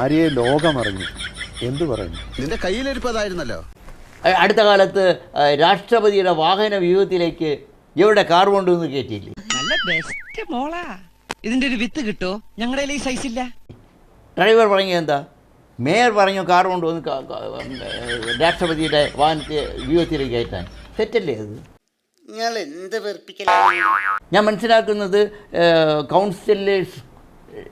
ആര്യയെ ലോകമറിഞ്ഞു. എന്തു പറയുന്നു നിന്റെ കയ്യിലിരിപ്പതായിരുന്നല്ലോ. അടുത്ത കാലത്ത് രാഷ്ട്രപതിയുടെ വാഹന വ്യൂഹത്തിലേക്ക് എവിടെ കാർ കൊണ്ടുവന്ന് കയറ്റിയില്ലേ? നല്ല ബെസ്റ്റ് മോളാ. ഇതിന്റെ ഒരു വിത്ത് കിട്ടോ? ഞങ്ങളുടെ ഈ സൈസ് ഇല്ല. ഡ്രൈവർ പറഞ്ഞു എന്താ? മേയർ പറഞ്ഞു കാർ കൊണ്ടുവന്ന് രാഷ്ട്രപതിയുടെ വാഹനത്തെ വ്യൂഹത്തിലേക്ക് കയറ്റാൻ. തെറ്റല്ലേ അത്? നിങ്ങൾ എന്ത് വെറുപ്പിക്കലാണ് ഞാൻ മനസ്സിലാക്കുന്നത് കൗൺസിലേഴ്സ്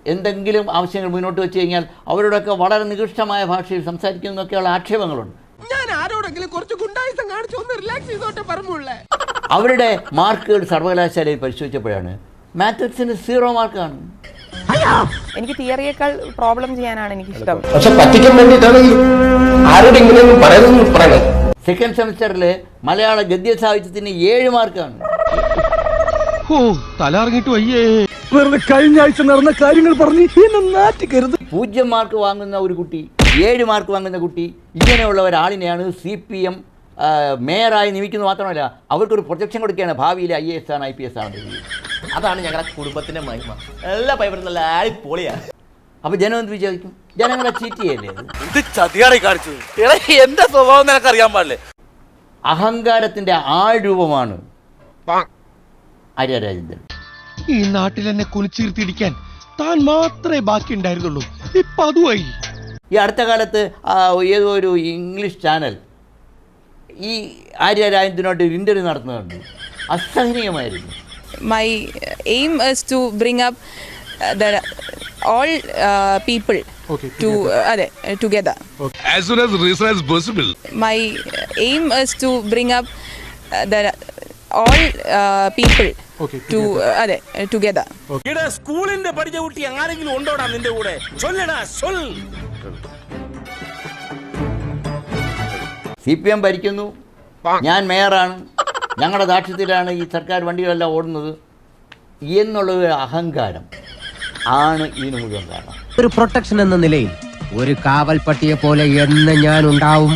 എന്തെങ്കിലും ആവശ്യങ്ങൾ മുന്നോട്ട് വെച്ച് കഴിഞ്ഞാൽ അവരോടൊക്കെ വളരെ നികൃഷ്ടമായ ഭാഷയിൽ സംസാരിക്കുന്നൊക്കെയുള്ള ആക്ഷേപങ്ങളുണ്ട്. ഞാൻ ആരോടെങ്കിലും കുറച്ച് ഗുണ്ടായുസം കാണിച്ചു ഒന്ന് റിലാക്സ് ചെയ്തോട്ടെ പറഞ്ഞുള്ളേ അവരുടെ മാർക്കുകൾ സർവകലാശാലയിൽ പരിശോധിച്ചപ്പോഴാണ് മാത്രിക്സിന് സീറോ മാർക്കാണ് എനിക്ക് തിയറിയേക്കാൾ പ്രോബ്ലം ചെയ്യാനാണ് എനിക്ക് ഇഷ്ടം പക്ഷെ പറ്റിക്കാൻ പറയണം സെക്കൻഡ് സെമിസ്റ്ററിൽ മലയാള ഗദ്യ സാഹിത്യത്തിന് ഏഴ് മാർക്കാണ് വെറുതെ കഴിഞ്ഞ ആഴ്ച നടന്ന കാര്യങ്ങൾ പറഞ്ഞ് എന്നെ നാറ്റിക്കരുത്. പൂജ്യം മാർക്ക് വാങ്ങുന്ന ഒരു കുട്ടി ഏഴ് മാർക്ക് വാങ്ങുന്ന കുട്ടി ഇങ്ങനെയുള്ള ഒരാളിനെയാണ് സി പി എം മേയറായി നിയമിക്കുന്നത് മാത്രമല്ല അവർക്കൊരു പ്രൊജക്ഷൻ കൊടുക്കുകയാണ് ഭാവിയിൽ ഐ എ എസ് ആണ് ഐ പി എസ് ആണ്. അതാണ് ഞങ്ങളുടെ കുടുംബത്തിന്റെ മഹിമ. എല്ലാ പൈപ്പറും നല്ല അടിപൊളിയാ. അപ്പോൾ ജനം എന്ത് വിചാരിക്കും? ജനങ്ങളെ ചീറ്റ് ചെയ്യല്ലേ ഇത്? ചതിയാടി കാണിച്ചത്? എടാ എന്റെ സ്വഭാവം നിനക്ക് അറിയാൻ പാടില്ലേ? അഹങ്കാരത്തിന്റെ ആൾരൂപമാണ് ആര്യ രാജേന്ദ്രൻ ഈ നാട്ടിൽ എന്നെ കുലിച്ചിരുത്തിയിരിക്കാൻ താൻ മാത്രമേ ബാക്കി ഉണ്ടായിരുന്നുള്ളൂ ഇപ്പൊ അതുമായി. ഈ അടുത്ത കാലത്ത് ഏതോ ഒരു ഇംഗ്ലീഷ് ചാനൽ ഈ ആര്യ രാജേന്ദ്രനോട്ട് ഒരു ഇന്റർവ്യൂ നടത്തുന്നുണ്ട്. അസഹനീയമായിരുന്നു. My aim is to bring up the all people to അതെ together is possible. My aim is to bring up the all people to അതെ ടുഗദർ ഇവിടെ സ്കൂളിന്റെ പഠിച്ച കുട്ടി ആരെങ്കിലും ഉണ്ടോടാ നിന്റെ കൂടെ? സി പി എം ഭരിക്കുന്നു. ഞാൻ മേയറാണ്. ഞങ്ങളുടെ ദാക്ഷ്യത്തിലാണ് ഈ സർക്കാർ വണ്ടികളെല്ലാം ഓടുന്നത് എന്നുള്ള ഒരു അഹങ്കാരം ആണ് ഇതിന് മുഴുവൻ കാരണം. ഒരു പ്രൊട്ടക്ഷൻ എന്ന നിലയിൽ ഒരു കാവൽ പട്ടിയെ പോലെ എന്ന് ഞാൻ ഉണ്ടാവും.